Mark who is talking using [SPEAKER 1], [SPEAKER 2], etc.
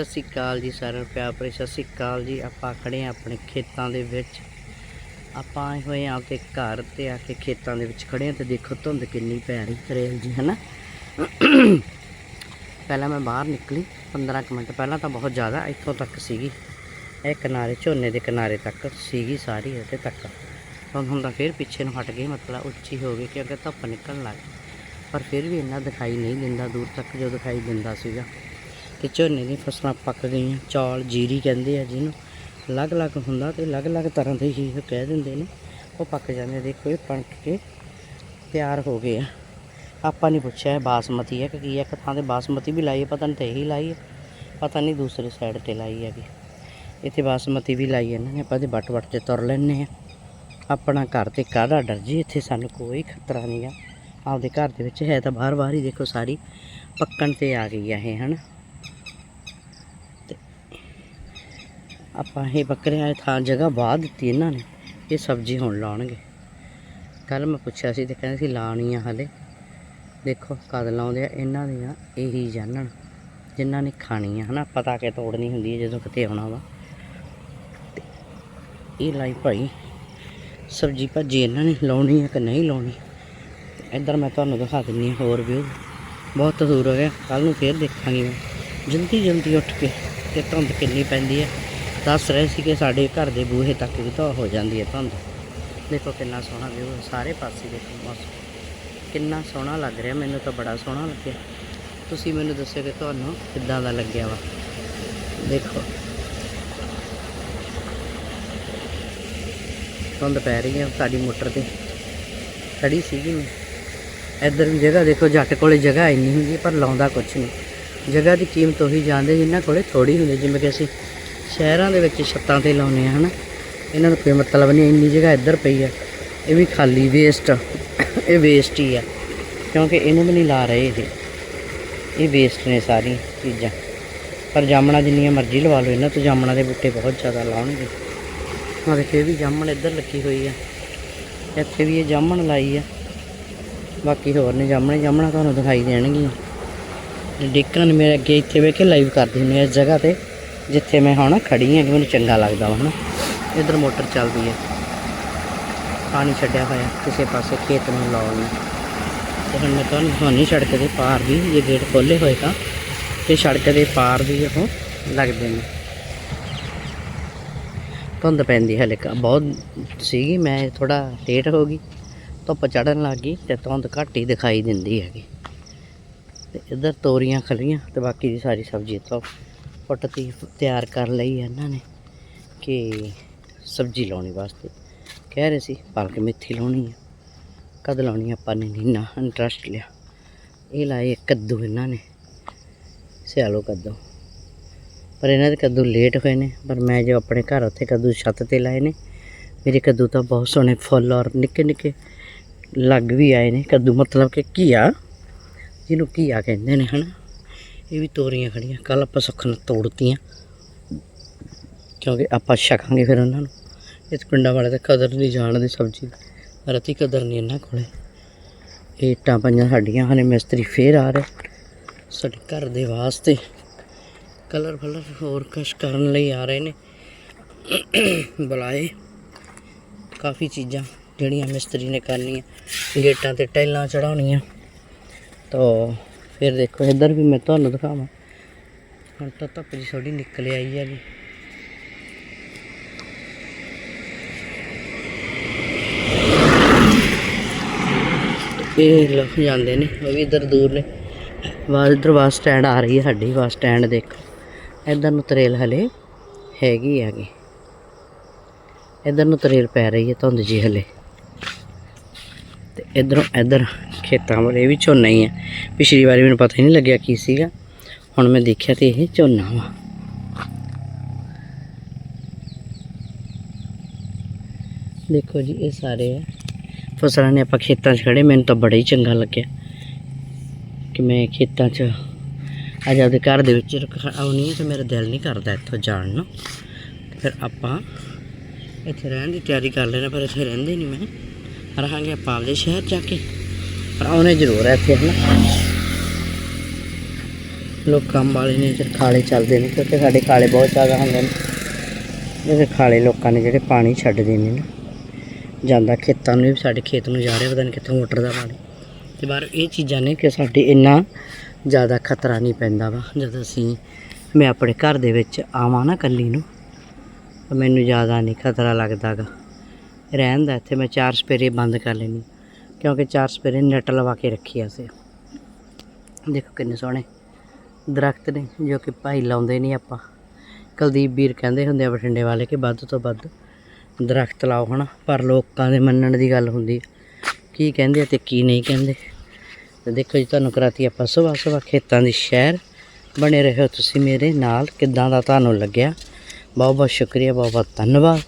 [SPEAKER 1] ਸਤਿ ਸ਼੍ਰੀ ਅਕਾਲ ਜੀ ਸਾਰਿਆਂ ਨੂੰ, ਪਿਆਰ ਭਰੀ ਸਤਿ ਸ਼੍ਰੀ ਅਕਾਲ ਜੀ। ਆਪਾਂ ਖੜੇ ਹਾਂ ਆਪਣੇ ਖੇਤਾਂ ਦੇ ਵਿੱਚ। ਆਪਾਂ ਆਏ ਹੋਏ ਹਾਂ ਆਪਦੇ ਘਰ ਤੇ ਆ ਕੇ ਖੇਤਾਂ ਦੇ ਵਿੱਚ ਖੜੇ ਹਾਂ ਤੇ ਦੇਖੋ ਧੁੰਦ ਕਿੰਨੀ ਪੈ ਰਹੀ ਤਰੇਲ ਜੀ, ਹੈ ਨਾ? ਪਹਿਲਾਂ ਮੈਂ ਬਾਹਰ ਨਿਕਲੀ 15 ਕੁ ਮਿੰਟ ਪਹਿਲਾਂ ਤਾਂ ਬਹੁਤ ਜ਼ਿਆਦਾ ਇੱਥੋਂ ਤੱਕ ਸੀਗੀ। ਇਹ ਕਿਨਾਰੇ, ਝੋਨੇ ਦੇ ਕਿਨਾਰੇ ਤੱਕ ਸੀਗੀ ਸਾਰੀ ਇੱਥੇ ਤੱਕ। ਹੁਣ ਹੁਣ ਤਾਂ ਫਿਰ ਪਿੱਛੇ ਨੂੰ ਹਟ ਗਈ ਮਤਲਬ ਉੱਚੀ ਹੋ ਗਈ ਕਿ ਅੱਗੇ ਧੁੱਪ ਨਿਕਲਣ ਲੱਗ ਗਈ। ਪਰ ਫਿਰ ਵੀ ਇੰਨਾ ਦਿਖਾਈ ਨਹੀਂ ਦਿੰਦਾ, ਦੂਰ ਤੱਕ ਜੋ ਦਿਖਾਈ ਦਿੰਦਾ ਸੀਗਾ। ਤੇ ਝੋਨੇ ਦੀਆਂ ਫਸਲਾਂ ਪੱਕ ਗਈਆਂ। ਚੌਲ, ਜੀਰੀ ਕਹਿੰਦੇ ਆ ਜਿਹਨੂੰ। ਅਲੱਗ-ਅਲੱਗ ਹੁੰਦਾ ਤੇ ਅਲੱਗ-ਅਲੱਗ ਤਰ੍ਹਾਂ ਦੇ ਹੀ ਕਹਿ ਦਿੰਦੇ ਨੇ। ਉਹ ਪੱਕ ਜਾਂਦੇ ਦੇਖੋ ਇਹ ਪੱਕ ਕੇ ਤਿਆਰ ਹੋ ਗਏ ਆ। ਆਪਾਂ ਨਹੀਂ ਪੁੱਛਿਆ ਇਹ ਬਾਸਮਤੀ ਹੈ ਕਿ ਕੀ ਹੈ ਇੱਕ ਥਾਂ ਤੇ ਬਾਸਮਤੀ ਵੀ ਲਾਈ ਹੈ ਪਤਾ ਨਹੀਂ ਤੇ ਇਹੀ ਲਾਈ ਹੈ ਪਤਾ ਨਹੀਂ ਦੂਸਰੇ ਸਾਈਡ ਤੇ ਲਾਈ ਹੈਗੀ। ਇੱਥੇ ਬਾਸਮਤੀ ਵੀ ਲਾਈ ਹੈ ਇਹਨਾਂ ਨੇ। ਆਪਾਂ ਦੇ ਵੱਟ ਵੱਟ ਤੇ ਤੁਰ ਲੈਣੇ ਆ। ਆਪਣਾ ਘਰ ਤੇ ਕਾਹਦਾ ਡਰ ਜੀ? ਇੱਥੇ ਸਾਨੂੰ ਕੋਈ ਖਤਰਾ ਨਹੀਂ ਆ। ਆਪਦੇ ਘਰ ਦੇ ਵਿੱਚ ਹੈ ਤਾਂ ਬਾਹਰ ਬਾਹਰ ਹੀ ਦੇਖੋ ਸਾਰੀ ਪੱਕਣ ਤੇ ਆ ਗਈ ਆ ਇਹ, ਹਨ? ਆਪਾਂ ਇਹ ਬੱਕਰਿਆਂ ਦੀ ਥਾਂ ਜਗ੍ਹਾ ਬਾਹ ਦਿੱਤੀ ਇਹਨਾਂ ਨੇ। ਇਹ ਸਬਜ਼ੀ ਹੁਣ ਲਾਉਣਗੇ। ਕੱਲ ਮੈਂ ਪੁੱਛਿਆ ਸੀ ਤੇ ਕਹਿੰਦੇ ਸੀ ਲਾਉਣੀ ਆ ਹਲੇ। ਦੇਖੋ ਕਦ ਲਾਉਂਦੇ ਆ, ਇਹਨਾਂ ਦੀਆਂ ਇਹੀ ਜਾਣਨ ਜਿਨ੍ਹਾਂ ਨੇ ਖਾਣੀ ਆ, ਹਨਾ? ਪਤਾ ਕਿ ਤੋੜਨੀ ਹੁੰਦੀ ਹੈ ਜਦੋਂ ਕਿਤੇ ਆਉਣਾ ਵਾ। ਇਹ ਲਾਈ ਭਾਈ, ਸਬਜ਼ੀ ਭਾਜੀ ਇਹਨਾਂ ਨੇ ਲਾਉਣੀ ਹੈ ਕਿ ਨਹੀਂ ਲਾਉਣੀ? ਇੱਧਰ ਮੈਂ ਤੁਹਾਨੂੰ ਦਿਖਾ ਦਿੰਨੀ ਹਾਂ ਹੋਰ ਵੀ। ਬਹੁਤ ਦੂਰ ਹੋ ਗਿਆ। ਕੱਲ ਨੂੰ ਫੇਰ ਦੇਖਾਂਗੇ ਮੈਂ। ਜਲਦੀ ਜਲਦੀ ਉੱਠ ਕੇ ਤੇ ਧੁੰਦ ਕਿੰਨੀ ਪੈਂਦੀ ਹੈ ਦੱਸ ਰਹੇ ਸੀ ਕਿ ਸਾਡੇ ਘਰ ਦੇ ਬੂਹੇ ਤੱਕ ਵੀ ਤਾਂ ਹੋ ਜਾਂਦੀ ਹੈ ਧੁੰਦ। ਦੇਖੋ ਕਿੰਨਾ ਸੋਹਣਾ ਵਿਊ ਹੈ, ਸਾਰੇ ਪਾਸੇ ਦੇਖੋ ਮੌਸਮ। ਕਿੰਨਾ ਸੋਹਣਾ ਲੱਗ ਰਿਹਾ, ਮੈਨੂੰ ਤਾਂ ਬੜਾ ਸੋਹਣਾ ਲੱਗਿਆ। ਤੁਸੀਂ ਮੈਨੂੰ ਦੱਸਿਓ ਕਿ ਤੁਹਾਨੂੰ ਕਿੱਦਾਂ ਦਾ ਲੱਗਿਆ ਵਾ? ਦੇਖੋ। ਧੁੰਦ ਪੈ ਰਹੀ ਹੈ ਸਾਡੀ ਮੋਟਰ ਤੇ। ਖੜੀ ਸੀਗੀ ਮੈਂ। ਇੱਧਰ ਵੀ ਜਗ੍ਹਾ ਦੇਖੋ, ਜੱਟ ਕੋਲੇ ਜਗ੍ਹਾ ਇੰਨੀ ਹੁੰਦੀ ਹੈ, ਪਰ ਲਾਉਂਦਾ ਕੁਛ ਨਹੀਂ। ਜਗ੍ਹਾ ਦੀ ਕੀਮਤ ਉਹੀ ਜਾਣਦੇ ਜਿਨ੍ਹਾਂ ਕੋਲੇ ਥੋੜੀ ਹੁੰਦੀ ਜਿਵੇਂ ਕਿ ਅਸੀਂ ਸ਼ਹਿਰਾਂ ਦੇ ਵਿੱਚ ਛੱਤਾਂ ਤੇ ਲਾਉਂਦੇ ਆ, ਹਨਾ? ਇਹਨਾਂ ਨੂੰ ਕੋਈ ਮਤਲਬ ਨਹੀਂ, ਇੰਨੀ ਜਗ੍ਹਾ ਇੱਧਰ ਪਈ ਆ। ਇਹ ਵੀ ਖਾਲੀ ਵੇਸਟ ਇਹ ਵੇਸਟ ਹੀ ਆ। ਕਿਉਂਕਿ ਇਹਨੂੰ ਵੀ ਨਹੀਂ ਲਾ ਰਹੇ ਇਹ। ਇਹ ਵੇਸਟ ਨੇ ਸਾਰੀ ਚੀਜ਼ਾਂ। ਪਰ ਜਾਮਣਾ ਜਿੰਨੀਆਂ ਮਰਜ਼ੀ ਲਵਾ ਲਓ, ਇਹਨਾਂ ਤੋਂ ਜਾਮਣਾ ਦੇ ਬੂਟੇ ਬਹੁਤ ਜ਼ਿਆਦਾ ਲਾਉਣਗੇ। ਆਹ ਦੇਖੋ ਇਹ ਵੀ ਜਾਮਣ ਇੱਧਰ ਲੱਗੀ ਹੋਈ ਆ। ਇੱਥੇ ਵੀ ਇਹ ਜਾਮਣ ਲਾਈ ਆ। ਬਾਕੀ ਹੋਰ ਨੇ ਜਾਮਣੇ, ਜਾਮਣਾ ਤੁਹਾਨੂੰ ਦਿਖਾਈ ਦੇਣਗੀਆਂ। ਡਿੱਕਾਂ ਮੇਰੇ ਅੱਗੇ ਇੱਥੇ ਵੇਖ ਕੇ ਲਾਈਵ ਕਰਦੇ ਹੁੰਦੇ ਆ ਇਸ ਜਗ੍ਹਾ ਤੇ। ਜਿੱਥੇ ਮੈਂ ਹੁਣ ਖੜੀ ਹਾਂ ਕਿ ਮੈਨੂੰ ਚੰਗਾ ਲੱਗਦਾ ਵਾ ਹਨਾ। ਇਧਰ ਮੋਟਰ ਚੱਲਦੀ ਹੈ। ਪਾਣੀ ਛੱਡਿਆ ਹੋਇਆ, ਕਿਸੇ ਪਾਸੇ ਖੇਤ ਨੂੰ ਲਾਉਣ ਨੂੰ। ਤੇ ਹੁਣ ਮੈਂ ਤੁਹਾਨੂੰ ਤੁਹਾਨੂੰ ਸੜਕ ਦੇ ਪਾਰ ਵੀ, ਜੇ ਗੇਟ ਖੋਲੇ ਹੋਏ ਤਾਂ, ਤੇ ਸੜਕ ਦੇ ਪਾਰ ਵੀ ਉਹ ਲੱਗਦੇ ਨੇ। ਧੁੰਦ ਪੈਂਦੀ ਹਲੇ ਕ- ਬਹੁਤ ਸੀਗੀ, ਮੈਂ ਥੋੜਾ ਲੇਟ ਹੋ ਗਈ। ਧੁੱਪ ਚੜਨ ਲੱਗ ਗਈ ਤੇ ਧੁੰਦ ਘੱਟ ਹੀ ਦਿਖਾਈ ਦਿੰਦੀ ਹੈਗੀ। ਤੇ ਇੱਧਰ ਤੋਰੀਆਂ ਖਲੀਆਂ ਤੇ ਬਾਕੀ ਦੀ ਸਾਰੀ ਸਬਜ਼ੀ ਇੱਥੋਂ ਪੁੱਟਤੀ ਤਿਆਰ ਕਰ ਲਈ ਹੈ ਇਹਨਾਂ ਨੇ ਕਿ ਸਬਜ਼ੀ ਲਾਉਣੀ ਵਾਸਤੇ। ਕਹਿ ਰਹੇ ਸੀ, ਪਾਲਕ ਮੇਥੀ ਲਾਉਣੀ ਹੈ ਕਦ ਲਾਉਣੀ ਆਪਾਂ ਨੇ ਨਹੀਂ ਨਾ ਇੰਟਰਸਟ ਲਿਆ। ਇਹ ਲਾਏ ਕੱਦੂ ਇਹਨਾਂ ਨੇ, ਸਿਆਲੋ ਕੱਦੂ। ਪਰ ਇਹਨਾਂ ਦੇ ਕੱਦੂ ਲੇਟ ਹੋਏ ਨੇ, ਪਰ ਮੈਂ ਜੋ ਆਪਣੇ ਘਰ ਉੱਥੇ ਕੱਦੂ ਛੱਤ ਤੇ ਲਾਏ ਨੇ, ਮੇਰੇ ਕੱਦੂ ਤਾਂ ਬਹੁਤ ਸੋਹਣੇ ਫੁੱਲ ਔਰ ਨਿੱਕੇ ਨਿੱਕੇ ਲੱਗ ਵੀ ਆਏ ਨੇ। ਕੱਦੂ ਮਤਲਬ ਕਿ ਘੀਆ, ਜਿਹਨੂੰ ਘੀਆ ਕਹਿੰਦੇ ਨੇ, ਹਨਾ। ਇਹ ਵੀ ਤੋਰੀਆਂ ਖੜੀਆਂ। ਕੱਲ ਆਪਾਂ ਸੁੱਖਣ ਤੋੜਤੀਆਂ। ਕਿਉਂਕਿ ਆਪਾਂ ਛਕਾਂਗੇ ਫਿਰ ਉਹਨਾਂ ਨੂੰ। ਇਸ ਪਿੰਡਾਂ ਵਾਲੇ ਤਾਂ ਕਦਰ ਨਹੀਂ ਜਾਣਦੇ ਸਬਜ਼ੀ ਦੀ। ਰਤੀ ਕਦਰ ਨਹੀਂ ਇਹਨਾਂ ਕੋਲੇ। ਇਹ ਇੱਟਾਂ ਪੰਜਾਂ ਸਾਡੀਆਂ, ਹਲੇ ਮਿਸਤਰੀ ਫੇਰ ਆ ਰਹੇ। ਸਾਡੇ ਘਰ ਦੇ ਵਾਸਤੇ ਕਲਰ ਫਲਰ ਹੋਰ ਕੁਛ ਕਰਨ ਲਈ ਆ ਰਹੇ ਨੇ। ਬੁਲਾਏ। ਕਾਫੀ ਚੀਜ਼ਾਂ ਜਿਹੜੀਆਂ ਮਿਸਤਰੀ ਨੇ ਕਰਨੀਆਂ। ਗੇਟਾਂ ਤੇ ਟਾਈਲਾਂ ਚੜਾਉਣੀਆਂ ਤਾਂ ਫਿਰ ਦੇਖੋ, ਇੱਧਰ ਵੀ ਮੈਂ ਤੁਹਾਨੂੰ ਦਿਖਾਵਾਂ। ਹੁਣ ਤਾਂ ਧੁੱਪ ਜੀ ਥੋੜੀ ਨਿਕਲ ਆਈ ਹੈਗੀ ਇਹ ਲੋਕ ਜਾਂਦੇ ਨੇ, ਉਹ ਵੀ ਇੱਧਰ ਦੂਰ ਨੇ। ਬਾਹਰ ਇੱਧਰ ਬੱਸ ਸਟੈਂਡ ਆ ਰਹੀ ਹੈ ਸਾਡੀ ਬੱਸ ਸਟੈਂਡ ਦੇਖੋ। ਇੱਧਰ ਨੂੰ ਤਰੇਲ ਹਲੇ ਹੈਗੀ ਹੈਗੀ। ਇੱਧਰ ਨੂੰ ਤਰੇਲ ਪੈ ਰਹੀ ਹੈ ਧੁੰਦ ਜੀ ਹਲੇ। ਇਧਰੋਂ ਇੱਧਰ ਖੇਤਾਂ ਵੱਲ, ਇਹ ਵੀ ਝੋਨਾ ਹੀ ਹੈ ਪਿਛਲੀ ਵਾਰੀ ਮੈਨੂੰ ਪਤਾ ਹੀ ਨਹੀਂ ਲੱਗਿਆ ਕੀ ਸੀਗਾ। ਹੁਣ ਮੈਂ ਦੇਖਿਆ ਤੇ ਇਹ ਝੋਨਾ ਵਾ। ਦੇਖੋ ਜੀ, ਇਹ ਸਾਰੇ ਆ। ਫਸਲਾਂ ਨੇ ਆਪਾਂ ਖੇਤਾਂ 'ਚ ਖੜੇ ਮੈਨੂੰ ਤਾਂ ਬੜਾ ਹੀ ਚੰਗਾ ਲੱਗਿਆ ਕਿ ਮੈਂ ਖੇਤਾਂ 'ਚ ਅੱਜ ਆਪਦੇ ਘਰ ਦੇ ਵਿੱਚ ਆਉਣੀ ਹੈ ਤੇ ਮੇਰਾ ਦਿਲ ਨਹੀਂ ਕਰਦਾ ਇੱਥੋਂ ਜਾਣ ਨੂੰ। ਫਿਰ ਆਪਾਂ ਇੱਥੇ ਰਹਿਣ ਦੀ ਤਿਆਰੀ ਕਰ ਲੈਣਾ ਪਰ ਇੱਥੇ ਰਹਿੰਦੇ ਨਹੀਂ ਮੈਂ। ਰਹਾਂਗੇ ਆਪਾਂ ਆਪਦੇ ਸ਼ਹਿਰ ਜਾ ਕੇ। ਪਰ ਆਉਣੇ ਜ਼ਰੂਰ ਹੈ ਇੱਥੇ, ਹਨਾ? ਲੋਕ ਕੰਮ ਵਾਲੇ ਨੇ ਜਿਹੜੇ ਖਾਲੇ ਚੱਲਦੇ ਨੇ, ਕਿਉਂਕਿ ਸਾਡੇ ਖਾਲੇ ਬਹੁਤ ਜ਼ਿਆਦਾ ਹੁੰਦੇ ਨੇ। ਜਿਹੜੇ ਖਾਲੇ ਲੋਕਾਂ ਨੇ ਜਿਹੜੇ ਪਾਣੀ ਛੱਡਦੇ ਨੇ ਨਾ, ਜਾਂਦਾ ਖੇਤਾਂ ਨੂੰ ਵੀ ਸਾਡੇ ਖੇਤ ਨੂੰ ਜਾ ਰਿਹਾ, ਪਤਾ ਨਹੀਂ ਕਿੱਥੋਂ ਮੋਟਰ ਦਾ ਪਾਣੀ। ਤੇ ਬਾਹਰ ਇਹ ਚੀਜ਼ਾਂ ਨੇ ਕਿ ਸਾਡੇ ਇੰਨਾ ਜ਼ਿਆਦਾ ਖਤਰਾ ਨਹੀਂ ਪੈਂਦਾ ਵਾ, ਜਦ ਅਸੀਂ, ਮੈਂ ਆਪਣੇ ਘਰ ਦੇ ਵਿੱਚ ਆਵਾਂ ਨਾ ਕੱਲੀ ਨੂੰ ਮੈਨੂੰ ਜ਼ਿਆਦਾ ਨਹੀਂ ਖਤਰਾ ਲੱਗਦਾ ਗਾ। ਰਹਿਣ ਦਾ, ਇੱਥੇ ਮੈਂ ਚਾਰ ਸਪੇਰੇ ਬੰਦ ਕਰ ਲੈਣੀ ਕਿਉਂਕਿ ਚਾਰ ਸਪੇਰੇ ਨੈਟ ਲਵਾ ਕੇ ਰੱਖੀ ਆ ਸੀ। ਦੇਖੋ ਕਿੰਨੇ ਸੋਹਣੇ ਦਰਖਤ ਨੇ, ਜੋ ਕਿ ਭਾਈ ਲਾਉਂਦੇ ਨਹੀਂ ਆਪਾਂ। ਕੁਲਦੀਪ ਵੀਰ ਕਹਿੰਦੇ ਹੁੰਦੇ ਆ ਬਠਿੰਡੇ ਵਾਲੇ ਕਿ ਵੱਧ ਤੋਂ ਵੱਧ ਦਰਖਤ ਲਾਓ ਹਨਾ, ਪਰ ਲੋਕਾਂ ਦੇ ਮੰਨਣ ਦੀ ਗੱਲ ਹੁੰਦੀ ਕੀ ਕਹਿੰਦੇ ਆ ਤੇ ਕੀ ਨਹੀਂ ਕਹਿੰਦੇ। ਤੇ ਦੇਖੋ ਜੀ, ਤੁਹਾਨੂੰ ਕਰਾਤੀ ਆਪਾਂ ਸੁਬਾਹ ਸੁਬਾਹ ਖੇਤਾਂ ਦੀ ਸ਼ਹਿਰ। ਬਣੇ ਰਹੋ ਤੁਸੀਂ ਮੇਰੇ ਨਾਲ, ਕਿੱਦਾਂ ਦਾ ਤੁਹਾਨੂੰ ਲੱਗਿਆ? ਬਹੁਤ ਬਹੁਤ ਸ਼ੁਕਰੀਆ ਬਹੁਤ ਬਹੁਤ ਧੰਨਵਾਦ।